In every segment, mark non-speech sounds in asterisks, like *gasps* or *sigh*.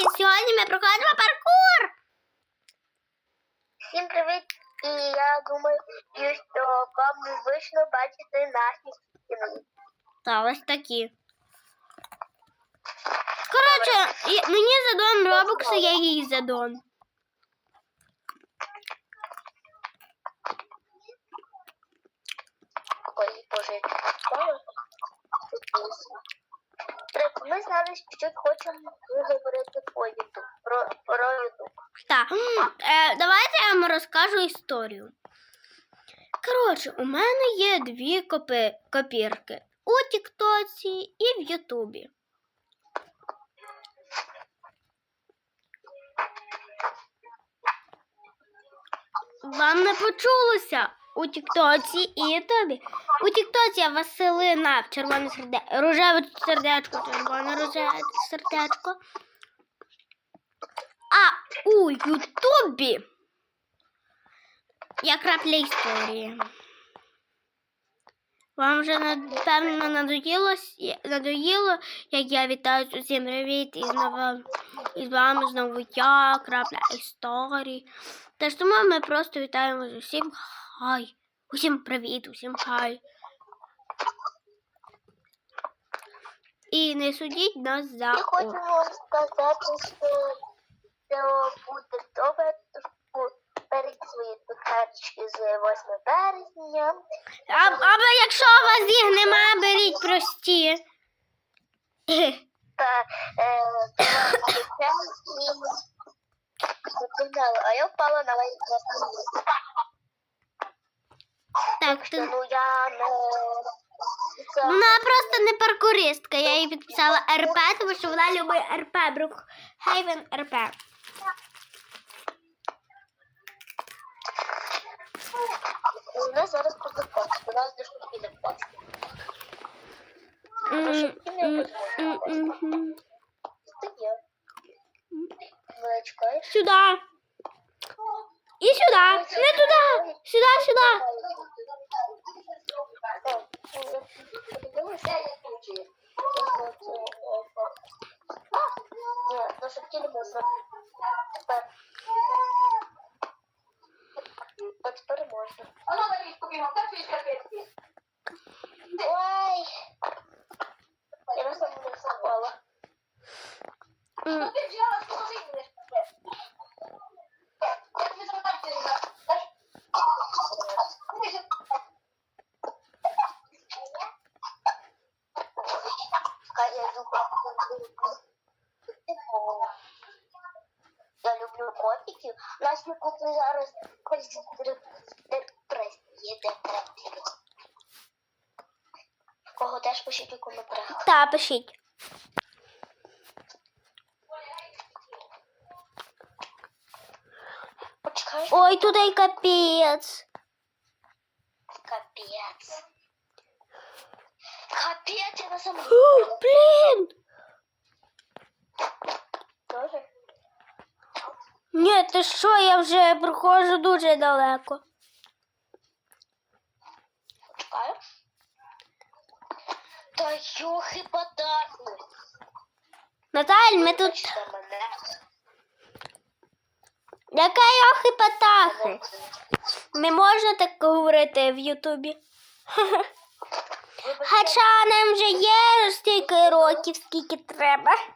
і сьогодні ми проходимо паркур. Всім привіт! І я думаю, що вам незвично бачити наші стіни. Та ось такі. Коротше, мені задон робокси, я їй задон. Ой, боже, Ми зараз чуть хочемо виговорити по YouTube, про, про YouTube. Так, е, давайте я вам розкажу історію. Коротше, у мене є дві копи, копірки у Тіктоці і в Ютубі. Вам не почулося у Тіктоці і Ютубі. У Тіктоці я Василина в червоне сердечко, рожеве сердечко, червоне рожеве сердечко. А у Ютубі я крапля історії. Вам вже напевно надоїло, надоїло, як я вітаю усім привіт і знову і з вами знову я, крапля історії. Тож тому ми просто вітаємо з усім хай. Усім привіт, усім хай. І не судіть нас за о. хочемо вам сказати, що це буде добре, тому беріть свої з 8 березня. А, або якщо у вас їх немає, беріть прості. Та е, а я впала на лайк Так, ти... ну я не це Вона просто не паркуристка. Я їй підписала РП, тому що вона любить РП, Брукхейвен РП. у нас зараз просто плач. У нас дуже піде є. Сюди. І сюди. Не туди. Сюди, сюди. Ні, то щоб тіло можна. Тепер. От тепер можна. Ой! Я на самому не сховала. М, Хай я йду. Я люблю котиків. У нас є зараз депресії, депресії. В кого теж пишіть у коментарях. Та, пишіть. Почекай. Ой, туди й капець. Капець. Капець, я на самому блін. Тоже? Ні, ти що, я вже проходжу дуже далеко. Почекаю. Та йохи подахни. Наталь, ми тут. Мене. Яка йохи патахи? Не можна так говорити в Ютубі. Вибачте, Хоча нам вже є стільки років, скільки треба.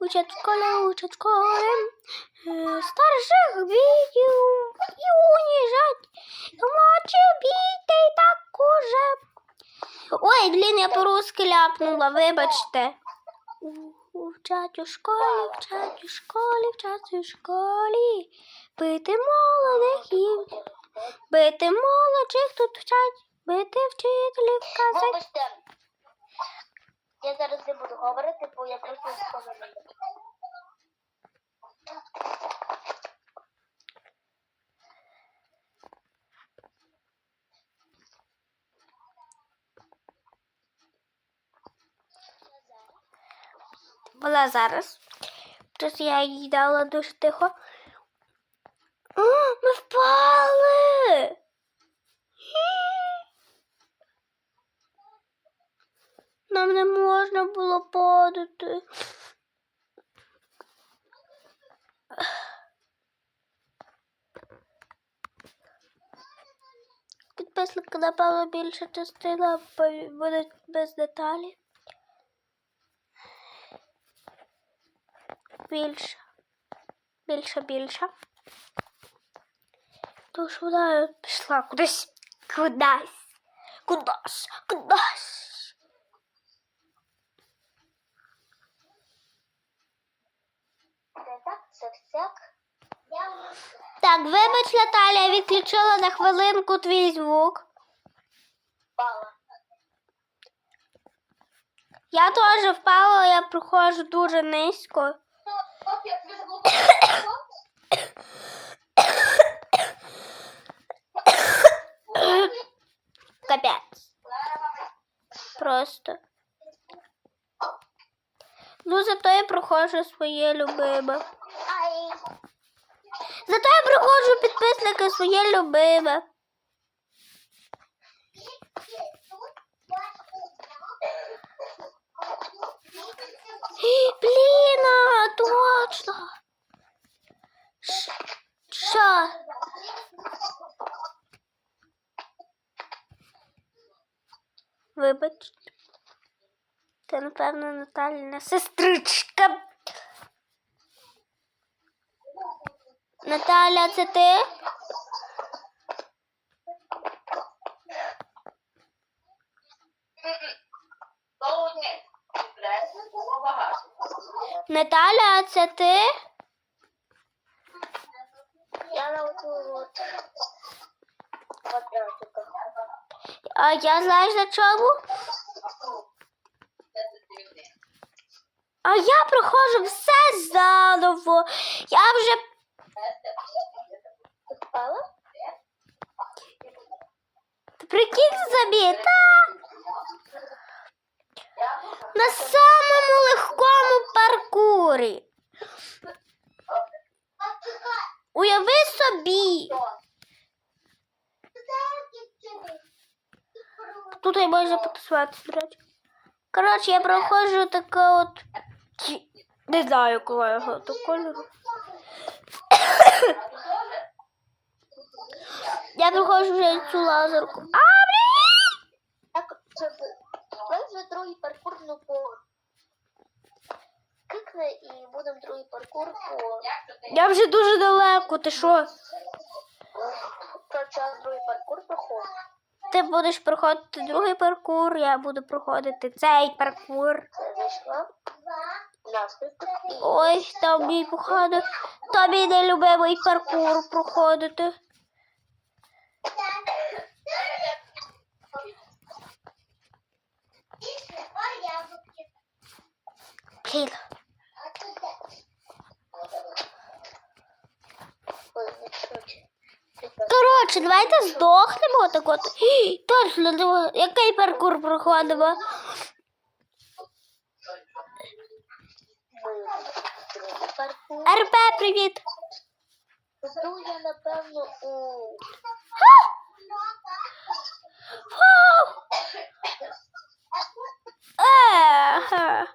Учат в школе, учат в школе. Э, Старших видел и унижать. И младших бить и так уже. Ой, блін, я по-русски ляпнула, вибачте. У- Вчать у школі, вчать у школі, вчать у школі. Бити молодих і бити молодших тут вчать, бити вчителів казать. Вибачте. Я зараз не буду говорити, бо я просто схожу. Була зараз. Просто я їй дала дуже тихо. О, ми впали. Нам не можна було падати. Підписники, напевно, більша частина буде без деталі. Більша. Більша, більша. Тож вона пішла кудись. Кудись. Кудись. Кудись. Це так, це всяк. Я Так, Наталя, відключила на хвилинку твій звук. Я теж впала, я проходжу дуже низько. Капець. Просто. Ну, зато я проходжу своє любиме. Зато я приходжу підписники своє любиме. Блін, а, точно. Ш- Що? Вибач. Це, напевно, Наталіна сестричка. Наталя, це ти? Наталя, це ти? Я на. А я знаєш на чому? А я проходжу все заново. Я вже Ти впала? прикинь собі, та на самому легкому паркурі. Уяви собі. Тут я можна потусуватися, до речі. Коротше, я проходжу таке от. Не знаю, коли його до кольору. Я проходжу вже цю лазерку. А, блін! Так, це вже другий паркур, ну по кикне і будемо другий паркур по Я вже дуже далеко, ти що? про час другий паркур проходить. Ти будеш проходити другий паркур, я буду проходити цей паркур. Ой, тобі походу. Тобі нелюбимий паркур проходити. Коротше, давайте здохнемо так от. *gasps* Точно, який паркур проходимо? РП, привіт. Жду я, напевно, у Це.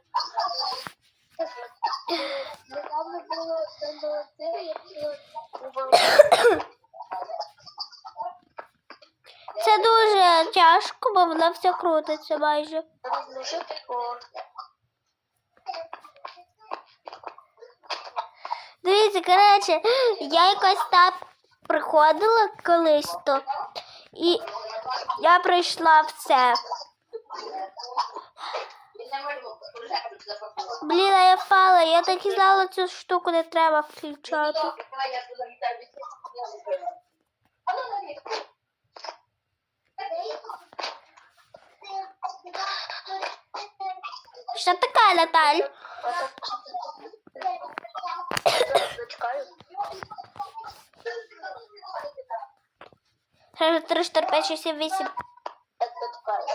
Це дуже тяжко, бо вона все крутиться майже. Дивіться, коротше, я якось так приходила колись то, і я пройшла все. Блін, а я впала, я так і знала цю штуку не треба включати. Що таке, Наталь? Три, чотири, п'ять, шість, сім, вісім. Так, зачекаю.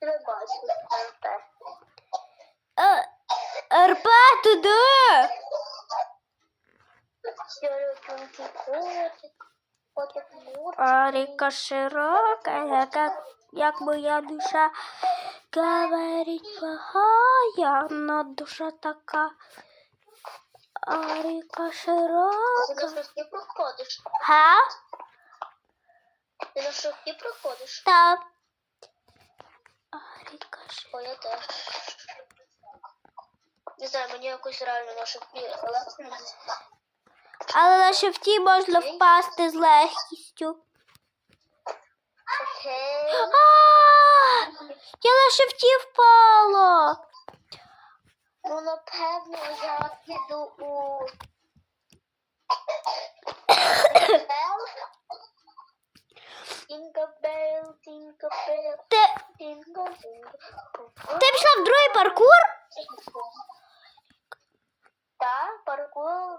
Тебе бачу, РП. Котик мурчик. А река широка, яка, як моя душа. Говорить плохая, но душа така. А река Ти широка. шовки проходиш. Га? Ти на шовки проходиш. Так. А река широка. Не знаю, мені якось реально на шовки легко. Але на шифті можна впасти з легкістю. Окей. А, я на шифті впала. Ну, напевно, я піду у... Тінкабел, Ти, тінкабел. ти пішла в другий паркур? Так, паркур,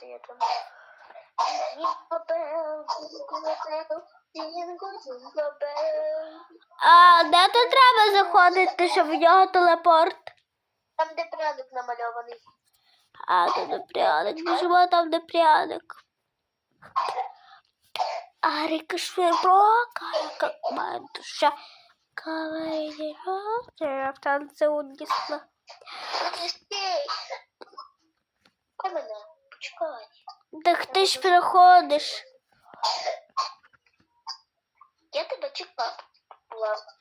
це я там? А де тут треба заходити, щоб в нього телепорт? Там, де пряник намальований. А, тут де пряник. Біжимо там, де пряник. А река широка, яка моя душа. Говорить, я в танце унесла. Так ти ж приходиш. Я тебе чекав. Ладно.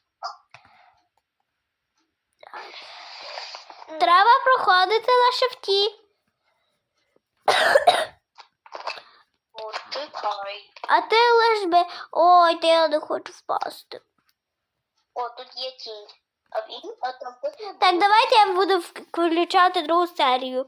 Треба проходити на шифті. А ти лиш би. Ой, та я не хочу впасти. О, тут є тінь. Так, давайте я буду включати другу серію.